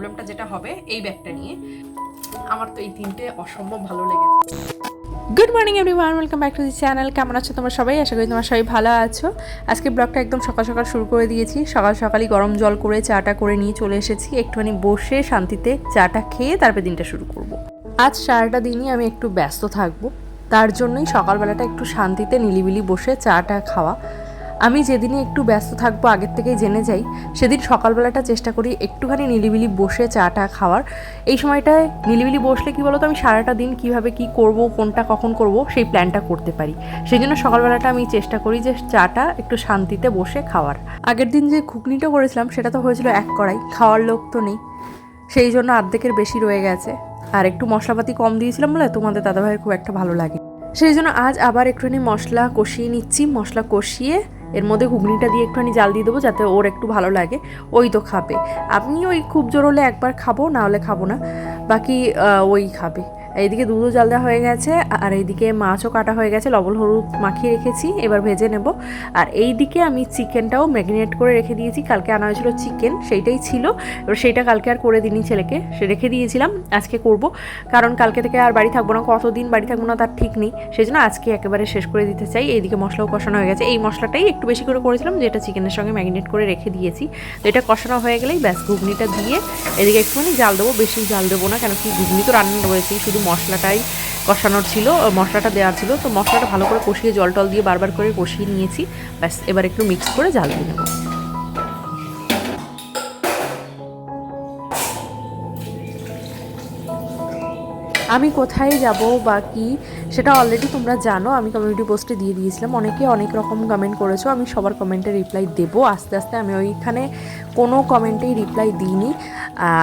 প্রবলেমটা যেটা হবে এই ব্যাগটা নিয়ে। আমার তো এই তিনটে অসম্ভব ভালো লেগেছে। Good morning everyone welcome back to the channel কেমন আছো তোমরা সবাই? আশা করি তোমরা সবাই ভালো আছো। আজকে ব্লগটা একদম সকাল সকাল শুরু করে দিয়েছি। সকাল সকালই গরম জল করে চাটা করে নিয়ে চলে এসেছি। একটুখানি বসে শান্তিতে চাটা খেয়ে তারপরে দিনটা শুরু করব। আজ সারাটা দিনই আমি একটু ব্যস্ত থাকব। তার জন্যই সকালবেলাটা একটু শান্তিতে নিলিবিলি বসে চাটা খাওয়া। আমি যেদিনই একটু ব্যস্ত থাকব আগের থেকেই জেনে যাই, সেদিন সকালবেলাটা চেষ্টা করি একটুখানি নিলিবিলি বসে চাটা খাওয়ার। এই সময়টায় নিলিবিলি বসলে কি বলতো, আমি সারাটা দিন কীভাবে কি করব, কোনটা কখন করব, সেই প্ল্যানটা করতে পারি। সেই জন্য সকালবেলাটা আমি চেষ্টা করি যে চাটা একটু শান্তিতে বসে খাওয়ার। আগের দিন যে ঘুগনিটা করেছিলাম, সেটা তো হয়েছিল এক কড়াই, খাওয়ার লোক তো নেই। সেই জন্য অর্ধেকের বেশি রয়ে গেছে। আর একটু মশলাপাতি কম দিয়েছিলাম বলে তোমাদের দাদাভাইয়ের খুব একটা ভালো লাগে সেই জন্য আজ আবার একটুখানি মশলা কষিয়ে নিচ্ছি। মশলা কষিয়ে এর মধ্যে ঘুগনিটা দিয়ে একটুখানি জাল দিয়ে দেবো যাতে ওর একটু ভালো লাগে। ওই তো খাবে। আপনি ওই খুব জোর হলে একবার খাব, না হলে খাব না। বাকি ওই খাবে। এইদিকে দুধও জাল দেওয়া হয়ে গেছে, আর এইদিকে মাছও কাটা হয়ে গেছে। লবণ, হলুদ মাখিয়ে রেখেছি, এবার ভেজে নেব। আর এইদিকে আমি চিকেনটাও ম্যারিনেট করে রেখে দিয়েছি। কালকে আনা হয়েছিল চিকেন, সেইটাই ছিল। এবার সেইটা কালকে আর করে দিইনি ছেলেকে, সে রেখে দিয়েছিলাম, আজকে করব। কারণ কালকে থেকে আর বাড়ি থাকব না, কতদিন বাড়ি থাকব না তার ঠিক নেই। সেই জন্য আজকে একেবারে শেষ করে দিতে চাই। এইদিকে মশলাও কষানো হয়ে গেছে। এই মশলাটাই একটু বেশি করে করেছিলাম, যেটা চিকেনের সঙ্গে ম্যারিনেট করে রেখে দিয়েছি। তো এটা কষানো হয়ে গেলেই ব্যাস, ঘুগনিটা দিয়ে এদিকে একটুখানি জাল দেবো। বেশি জাল দেবো না, কেন কি ঘুগনি তো রান্না রয়েছেই, শুধু মশলাটাই কষানোর ছিল মশলাটা দেওয়ার ছিল। তো মশলাটা ভালো করে কষিয়ে জল টল দিয়ে বারবার করে কষিয়ে নিয়েছি। ব্যাস, এবার একটু মিক্স করে জাল দিয়ে নেব। আমি কোথায় যাব বা কি সেটা অলরেডি তোমরা জানো, আমি কমিউনিটি পোস্টে দিয়ে দিয়েছিলাম। অনেকে অনেক রকম কমেন্ট করেছ, আমি সবার কমেন্টে রিপ্লাই দেবো। আস্তে আস্তে আমি ওইখানে কোনো কমেন্টেই রিপ্লাই দিইনি।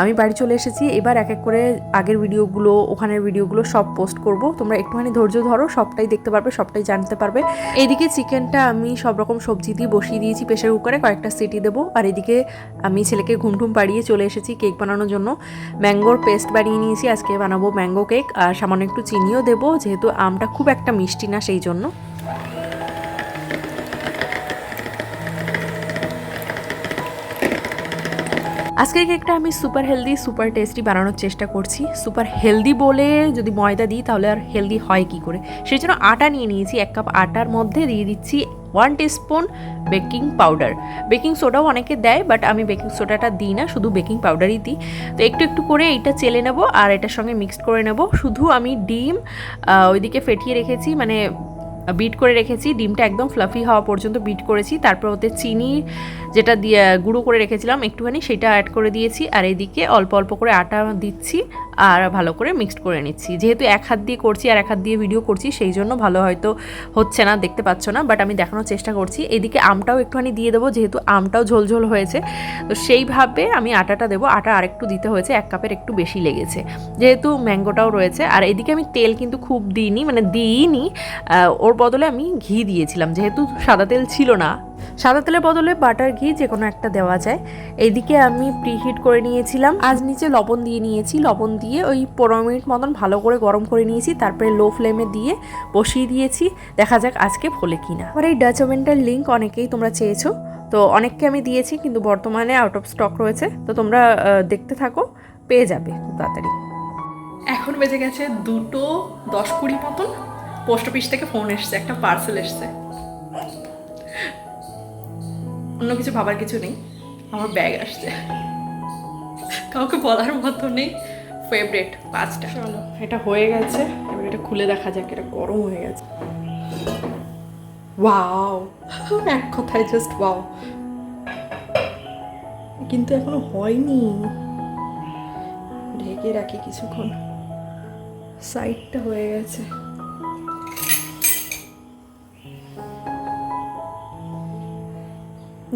আমি বাড়ি চলে এসেছি, এবার এক এক করে আগের ভিডিওগুলো ওখানের ভিডিওগুলো সব পোস্ট করব। তোমরা একটুখানি ধৈর্য ধরো, সবটাই দেখতে পারবে, সবটাই জানতে পারবে। এদিকে চিকেনটা আমি সব রকম সবজি দিয়ে বসিয়ে দিয়েছি প্রেশার কুকারে, কয়েকটা সিটি দেবো। আর এদিকে আমি ছেলেকে ঘুম টুম পাড়িয়ে চলে এসেছি কেক বানানোর জন্য। ম্যাঙ্গোর পেস্ট বানিয়ে নিয়েছি, আজকে বানাবো ম্যাঙ্গো কেক আর সামান্য একটু চিনিও দেবো, যেহেতু আমটা খুব একটা মিষ্টি না সেই জন্য। আজকের কেকটা আমি সুপার হেলদি সুপার টেস্টি বানানোর চেষ্টা করছি। সুপার হেলদি বলে যদি ময়দা দিই, তাহলে আর হেলদি হয় কি করে? সেই জন্য আটা নিয়ে নিয়েছি, এক কাপ আটার মধ্যে দিয়ে দিচ্ছি one teaspoon baking powder baking সোডাও অনেকে দেয় বাট আমি বেকিং সোডাটা দিই না, শুধু বেকিং পাউডারই দিই। তো একটু একটু করে এইটা চেলে নেব আর এটার সঙ্গে মিক্সড করে নেব। শুধু আমি ডিম ওইদিকে ফেটিয়ে রেখেছি মানে বিট করে রেখেছি ডিমটা একদম ফ্লাফি হওয়া পর্যন্ত বিট করেছি তারপর ওতে চিনি যেটা দিয়ে গুঁড়ো করে রেখেছিলাম একটুখানি সেটা অ্যাড করে দিয়েছি আর এদিকে অল্প অল্প করে আটা দিচ্ছি আর ভালো করে মিক্সড করে নিচ্ছি। যেহেতু এক হাত দিয়ে করছি আর এক হাত দিয়ে ভিডিও করছি সেই জন্য ভালো হয়তো হচ্ছে না দেখতে পাচ্ছ না বাট আমি দেখানোর চেষ্টা করছি। এদিকে আমটাও একটুখানি দিয়ে দেবো যেহেতু আমটাও ঝোলঝোল হয়েছে তো সেইভাবে আমি আটাটা দেবো। আটা আরেকটু দিতে হয়েছে এক কাপের একটু বেশি লেগেছে। যেহেতু ম্যাঙ্গোটাও রয়েছে আর এদিকে আমি তেল কিন্তু খুব দিইনি মানে দিইনি আহ, ওর বদলে আমি ঘি দিয়েছিলাম, যেহেতু সাদা তেল ছিল না। সাদা তেলের বদলে বাটার ঘি যে কোনো একটা দেওয়া যায়। এইদিকে আমি প্রিহিট করে নিয়েছিলাম, আজ নিচে লবণ দিয়ে নিয়েছি। লবণ দিয়ে ওই পনেরো মিনিট মতন ভালো করে গরম করে নিয়েছি, তারপরে লো ফ্লেমে দিয়ে বসিয়ে দিয়েছি। দেখা যাক আজকে ফোলে কিনা। আর এই ডাচ ওভেনটার লিঙ্ক অনেকেই তোমরা চেয়েছো। তো অনেককে আমি দিয়েছি, কিন্তু বর্তমানে আউট অফ স্টক রয়েছে। তো তোমরা দেখতে থাকো, পেয়ে যাবে তাড়াতাড়ি। এখন বেজে গেছে দুটো দশ কুড়ি মতন। পোস্ট অফিস থেকে ফোন এসছে, একটা পার্সেল এসছে। অন্য কিছু ভাবার কিছু নেই, আমার ব্যাগ আসছে। কাউকে বলার মতো নেই। ফেভারেট পাঁচটা। এটা হয়ে গেছে। এবার এটা খুলে দেখা যাক, এটা গরম হয়ে গেছে। ওয়াও এক কথায় জাস্ট ওয়াও কিন্তু এখনও হয়নি। ঢেকে রাখি কিছুক্ষণ। সাইডটা হয়ে গেছে।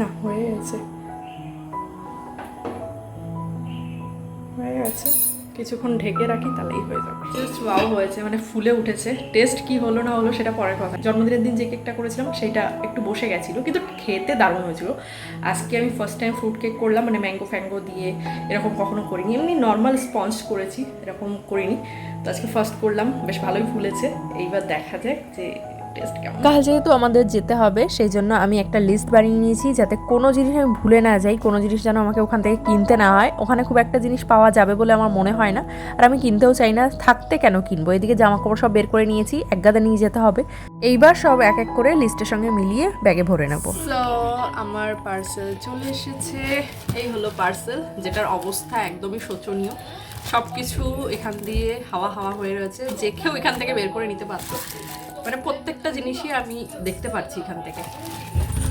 না, হয়ে গেছে। হয়ে গেছে। কিছুক্ষণ ঢেকে রাখি, তাহলেই হয়ে যাবে। জাস্ট ওয়াও হয়েছে মানে ফুলে উঠেছে। টেস্ট কি হলো না হলো সেটা পরের কথা। জন্মদিনের দিন যে কেকটা করেছিলাম, সেটা একটু বসে গেছিল, কিন্তু খেতে দারুণ হয়েছিল। আজকে আমি ফার্স্ট টাইম ফ্রুট কেক করলাম মানে ম্যাঙ্গো ফ্যাঙ্গো দিয়ে, এরকম কখনো করিনি। এমনি নর্মাল স্পঞ্জ করেছি, এরকম করিনি। তো আজকে ফার্স্ট করলাম, বেশ ভালোই ফুলেছে। এইবার দেখা যাক যে টেস্ট কেমন? কাল যেহেতু আমাদের যেতে হবে সেই জন্য আমি একটা লিস্ট বানিয়ে নিয়েছি যাতে কোনো জিনিস আমি ভুলে না যাই কোনো জিনিস যেন আমাকে ওখান থেকে কিনতে না হয়। ওখানে খুব একটা জিনিস পাওয়া যাবে বলে আমার মনে হয় না। আর আমি কিনতেও চাই না থাকতে কেন কিনবো? এদিকে জামা কাপড় সব বের করে নিয়েছি এক গাদা নিয়ে যেতে হবে। এইবার সব এক এক করে লিস্টের সঙ্গে মিলিয়ে ব্যাগে ভরে নেব। আমার পার্সেল চলে এসেছে। এই হলো পার্সেল যেটার অবস্থা একদমই শোচনীয়। সব কিছু এখান দিয়ে হাওয়া হাওয়া হয়ে রয়েছে। যে কেউ এখান থেকে বের করে নিতে পারতো। মানে প্রত্যেকটা জিনিসই আমি দেখতে পাচ্ছি এখান থেকে।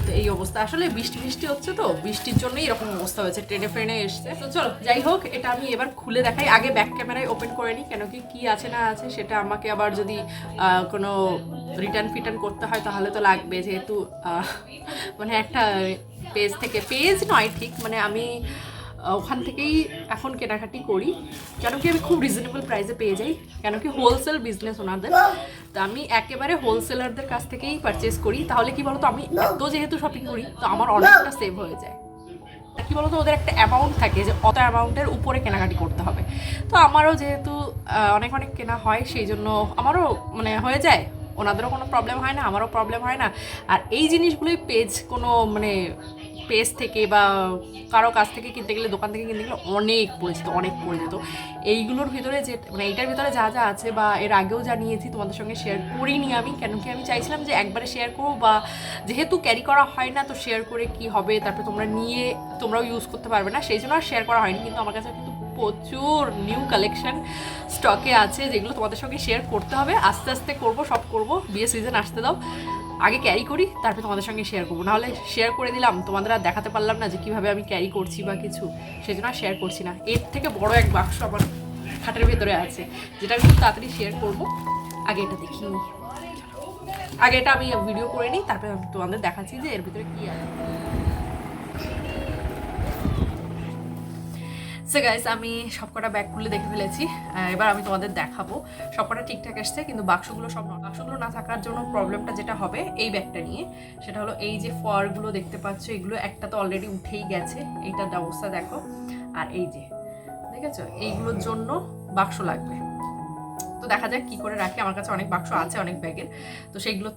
তো এই অবস্থা। আসলে বৃষ্টি বৃষ্টি হচ্ছে তো, বৃষ্টির জন্যই এরকম অবস্থা হয়েছে। ট্রেনে ফ্রেনে এসছে। তো চলো, যাই হোক, এটা আমি এবার খুলে দেখাই। আগে ব্যাক ক্যামেরায় ওপেন করে নিই, কেন কি কী আছে না আছে, সেটা আমাকে আবার যদি কোনো রিটার্ন ফিটার্ন করতে হয়, তাহলে তো লাগবে। যেহেতু মানে একটা পেজ থেকে পেজ নয়, ঠিক? মানে আমি ওখান থেকেই এখন কেনাকাটি করি। কেন কি আমি খুব রিজনেবল প্রাইসে পেয়ে যাই। কেন কি হোলসেল বিজনেস ওনাদের। তো আমি একেবারে হোলসেলারদের কাছ থেকেই পারচেস করি। তাহলে কি বলতো, আমি এত যেহেতু শপিং করি, তো আমার অনেকটা সেভ হয়ে যায়। কি বলতো, ওদের একটা অ্যামাউন্ট থাকে যে, অত অ্যামাউন্টের উপরে কেনাকাটি করতে হবে। তো আমারও যেহেতু অনেক অনেক কেনা হয়, সেই জন্য আমারও মানে হয়ে যায়। ওনাদেরও কোনো প্রবলেম হয় না, আমারও প্রবলেম হয় না। আর এই জিনিসগুলোই পেজ কোনো মানে পেজ থেকে বা কারও কাছ থেকে কিনতে গেলে, দোকান থেকে কিনতে গেলে অনেক পড়ে যেত অনেক পড়ে যেত এইগুলোর ভিতরে যে মানে এইটার ভিতরে যা যা আছে বা এর আগেও যা নিয়েছি তোমাদের সঙ্গে শেয়ার করিনি আমি কেন কি আমি চাইছিলাম যে একবারে শেয়ার করব বা যেহেতু ক্যারি করা হয় না, তো শেয়ার করে কি হবে, তারপরে তোমরা নিয়ে, তোমরাও ইউজ করতে পারবে না, সেই জন্য আর শেয়ার করা হয়নি। কিন্তু আমার কাছে কিন্তু প্রচুর নিউ কালেকশন স্টকে আছে, যেগুলো তোমাদের সঙ্গে শেয়ার করতে হবে। আস্তে আস্তে করব, সব করব বিয়ে সিজন আসতে দাও। আগে ক্যারি করি, তারপরে তোমাদের সঙ্গে শেয়ার করব। নাহলে শেয়ার করে দিলাম, তোমাদের আর দেখাতে পারলাম না যে কীভাবে আমি ক্যারি করছি বা কিছু। সেই জন্য আর শেয়ার করছি না। এর থেকে বড় এক বাক্স আমার খাটের ভেতরে আছে, যেটা আমি খুব তাড়াতাড়ি শেয়ার করব। আগে এটা দেখি। আগে এটা আমি ভিডিও করে নিই, তারপরে তোমাদের দেখাচ্ছি যে এর ভিতরে কী আছে। সো গাইস আমি সবকটা ব্যাগ খুলে দেখে ফেলেছি। এবার আমি তোমাদের দেখাবো। সবকটা ঠিকঠাক এসছে, কিন্তু বাক্সগুলো সব বাক্সগুলো না থাকার জন্য প্রবলেমটা যেটা হবে এই ব্যাগটা নিয়ে, সেটা হলো এই যে ফরগুলো দেখতে পাচ্ছ, এগুলো একটা তো অলরেডি উঠেই গেছে। এইটার অবস্থা দেখো। আর এই যে, দেখেছ? এইগুলোর জন্য বাক্স লাগবে। তো দেখা যাক কি করে রাখি। আমার কাছে অনেক বাক্স আছে, অনেক ব্যাগের। তো সেইগুলো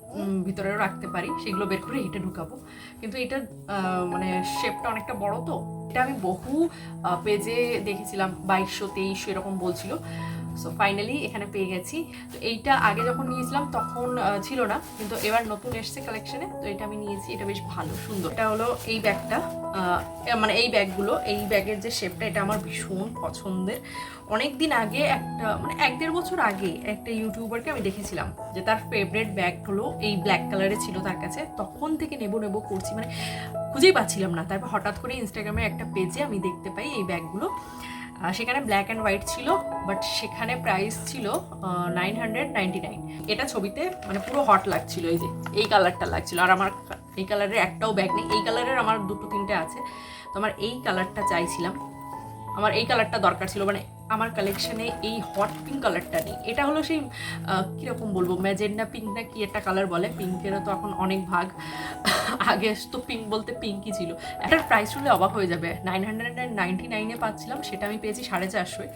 ভিতরেও রাখতে পারি। সেগুলো বের করে হিটে ঢুকাবো। কিন্তু এটার মানে শেপটা অনেকটা বড় তো। এটা আমি বহু পেজে দেখেছিলাম। বাইশশো, তেইশশো এরকম বলছিল। সো ফাইনালি এখানে পেয়ে গেছি। তো এইটা আগে যখন নিয়েছিলাম তখন ছিল না। কিন্তু এবার নতুন এসছে কালেকশনে তো এটা আমি নিয়েছি। এটা বেশ ভালো, সুন্দর। এটা হলো এই ব্যাগটা। মানে এই ব্যাগগুলো, এই ব্যাগের যে শেপটা এটা আমার ভীষণ পছন্দের। অনেক দিন আগে একটা মানে এক দেড় বছর আগে একটা ইউটিউবারকে আমি দেখেছিলাম যে তার ফেভারেট ব্যাগ হলো এই ব্ল্যাক কালারে ছিল তার কাছে। তখন থেকে নেব নেব করছি মানে খুঁজেই পাচ্ছিলাম না। তারপর হঠাৎ করে ইনস্টাগ্রামে একটা পেজে আমি দেখতে পাই এই ব্যাগগুলো। সেখানে ব্ল্যাক অ্যান্ড হোয়াইট ছিল বাট সেখানে প্রাইস ছিল নাইন হান্ড্রেড নাইনটি নাইন এটা ছবিতে মানে পুরো হট লাগছিল, এই যে, এই কালারটা লাগছিল। আর আমার এই কালারের একটাও ব্যাগ নেই। এই কালারের আমার দুটো তিনটে আছে। তো আমার এই কালারটা চাইছিলাম। আমার এই কালারটা দরকার ছিল। মানে আমার কালেকশনে এই হট পিঙ্ক কালারটা নেই। এটা হলো সেই কীরকম বলব? ম্যাজেন্ডা পিঙ্ক না কি একটা কালার বলে? পিঙ্কেরও তো এখন অনেক ভাগ। আগে তো পিঙ্ক বলতে পিঙ্কই ছিল। এটার প্রাইস শুনলে অবাক হয়ে যাবে। নাইন হান্ড্রেড অ্যান্ড নাইনটি নাইনে পাচ্ছিলাম। সেটা আমি পেয়েছি সাড়ে চারশোয়।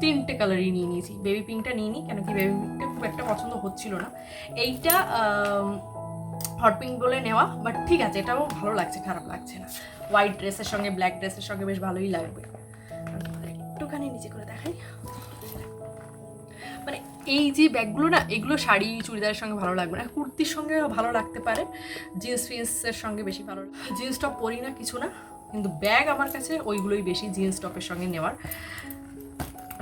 তিনটে কালারই নিয়ে নিয়েছি। বেবি পিঙ্কটা নিয়ে নিই কেন কি বেবি পিঙ্কটা খুব একটা পছন্দ হচ্ছিল না। এইটা হট পিঙ্ক বলে নেওয়া বাট ঠিক আছে, এটাও ভালো লাগছে, খারাপ লাগছে না। হোয়াইট ড্রেসের সঙ্গে ব্ল্যাক ড্রেসের সঙ্গে বেশ ভালোই লাগবে। একটুখানি নিচে করে দেখাই। মানে এই যে ব্যাগগুলো না, এগুলো শাড়ি, চুড়িদারের সঙ্গে ভালো লাগবে না। কুর্তির সঙ্গে ভালো লাগতে পারে, জিন্স ফিন্সের সঙ্গে বেশি ভালো জিন্স টপ পরি না কিছু না, কিন্তু ব্যাগ আমার কাছে ওইগুলোই বেশি জিন্স টপের সঙ্গে নেওয়ার,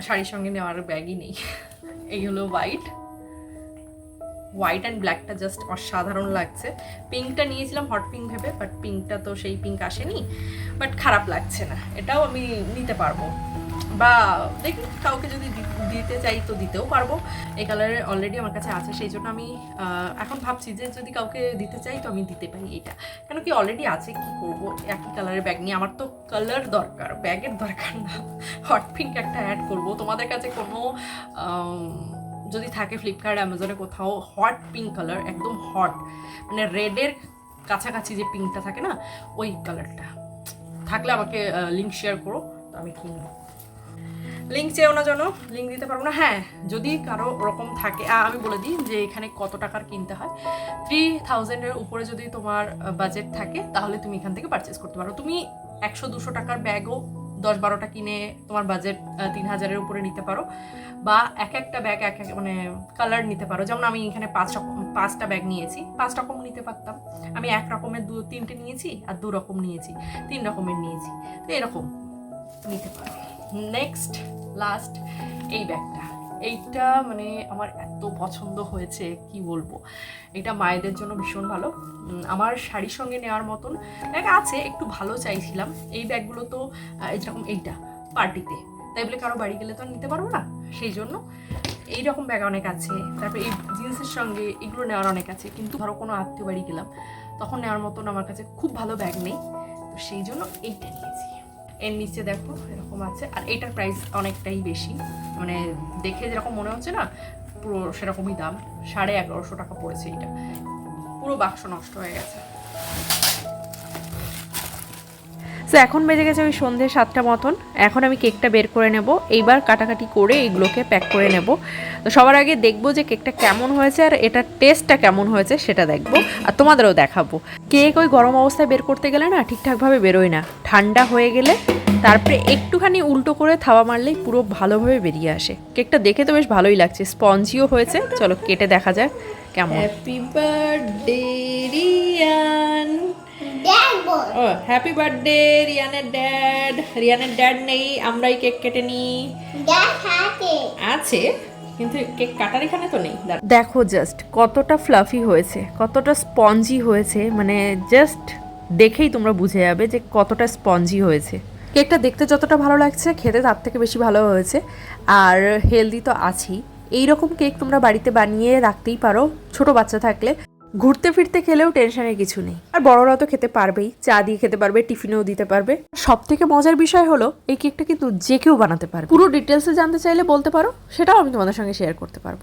শাড়ির সঙ্গে নেওয়ার ব্যাগই নেই। এই হলো হোয়াইট হোয়াইট অ্যান্ড ব্ল্যাকটা জাস্ট অসাধারণ লাগছে। পিঙ্কটা নিয়েছিলাম হট পিঙ্ক ভেবে বাট পিঙ্কটা তো সেই পিঙ্ক আসেনি। বাট খারাপ লাগছে না, এটাও আমি নিতে পারব। বা দেখি, কাউকে যদি দিতে চাই তো দিতেও পারব। এই কালারের অলরেডি আমার কাছে আছে, সেই জন্য আমি এখন ভাবছি যে যদি কাউকে দিতে চাই তো আমি দিতে পারি এটা। কেন কি অলরেডি আছে, কি করব? একই কালারের ব্যাগ নিয়ে আমার তো কালার দরকার ব্যাগের দরকার না। হট পিঙ্ক একটা অ্যাড করব। তোমাদের কাছে কোনো যদি থাকে ফ্লিপকার্ট অ্যামাজনে কোথাও হট পিঙ্ক কালার একদম হট মানে রেডের কাছাকাছি যে পিঙ্কটা থাকে না, ওই কালারটা থাকলে আমাকে লিঙ্ক শেয়ার করো, তো আমি কিনবো। লিঙ্ক চেয়েও না জানো? লিঙ্ক দিতে পারব না? হ্যাঁ যদি কারও ওরকম থাকে আমি বলে দিই যে এখানে কত টাকার কিনতে হয়। থ্রি থাউজেন্ডের উপরে যদি তোমার বাজেট থাকে, তাহলে তুমি এখান থেকে পারচেস করতে পারো। তুমি একশো দুশো টাকার ব্যাগও দশ বারোটা কিনে তোমার বাজেট তিন হাজারের উপরে নিতে পারো। বা এক একটা ব্যাগ এক এক মানে কালার নিতে পারো। যেমন আমি এখানে পাঁচ রকম, পাঁচটা ব্যাগ নিয়েছি। পাঁচ রকম নিতে পারতাম। আমি এক রকমের দু, তিনটে নিয়েছি আর দু রকম নিয়েছি। তিন রকমের নিয়েছি। তো এরকম নিতে পারো। নেক্সট লাস্ট এই ব্যাগটা এইটা মানে আমার এত পছন্দ হয়েছে কি বলব? এটা মায়েদের জন্য ভীষণ ভালো। আমার শাড়ির সঙ্গে নেওয়ার মতন ব্যাগ আছে একটু ভালো চাইছিলাম। এই ব্যাগগুলো তো আহ, যেরকম এইটা পার্টিতে। তাই বলে কারও বাড়ি গেলে তো নিতে পারব না সেই জন্য এই রকম ব্যাগ অনেক আছে। তারপরে এই জিন্সের সঙ্গে এগুলো নেওয়ার অনেক আছে কিন্তু ধরো কোনো আত্মীয় বাড়ি গেলাম তখন নেওয়ার মতন আমার কাছে খুব ভালো ব্যাগ নেই। তো সেই জন্য এইটা নিয়েছি। এর নিচে দেখো, এরকম আছে। আর এটার প্রাইস অনেকটাই বেশি। মানে দেখে যেরকম মনে হচ্ছে না, পুরো সেরকমই দাম। সাড়ে এগারোশো টাকা পড়েছে এটা। পুরো বাক্স নষ্ট হয়ে গেছে। তো এখন বেজে গেছে ওই সন্ধ্যে সাতটা মতন। এখন আমি কেকটা বের করে নেব। এইবার কাটাকাটি করে এইগুলোকে প্যাক করে নেব। তো সবার আগে দেখব যে কেকটা কেমন হয়েছে আর এটার টেস্টটা কেমন হয়েছে সেটা দেখব আর তোমাদেরও দেখাবো। কেক ওই গরম অবস্থায় বের করতে গেলে না ঠিকঠাকভাবে বেরোয় না। ঠান্ডা হয়ে গেলে তারপরে একটুখানি উল্টো করে থাওয়া মারলেই পুরো ভালোভাবে বেরিয়ে আসে। কেকটা দেখে তো বেশ ভালোই লাগছে। স্পঞ্জিও হয়েছে। চলো কেটে দেখা যাক কেমন। Happy birthday Riyan. ও হ্যাপি বার্থডে রিয়ানের ড্যাড রিয়ানের ড্যাড নেই আমরাই কেক কেটে নিই. আছে কিন্তু কেক কাটার এখানে তো নেই। দেখো জাস্ট কতটা ফ্লাফি হয়েছে কতটা স্পঞ্জি হয়েছে মানে জাস্ট দেখেই তোমরা বুঝে যাবে যে কতটা স্পঞ্জি হয়েছে। কেকটা দেখতে যতটা ভালো লাগছে খেতে তার থেকে বেশি ভালো হয়েছে। আর হেলদি তো আছেই। এই রকম কেক তোমরা বাড়িতে বানিয়ে রাখতেই পারো ছোট বাচ্চা থাকলে। ঘুরতে ফিরতে খেলেও টেনশনের কিছু নেই। আর বড়রা তো খেতে পারবেই, চা দিয়ে খেতে পারবে, টিফিনেও দিতে পারবে। সব থেকে মজার বিষয় হলো এই কেকটা কিন্তু যে কেউ বানাতে পারবে। পুরো ডিটেলসে জানতে চাইলে বলতে পারো, সেটাও আমি তোমাদের সঙ্গে শেয়ার করতে পারব।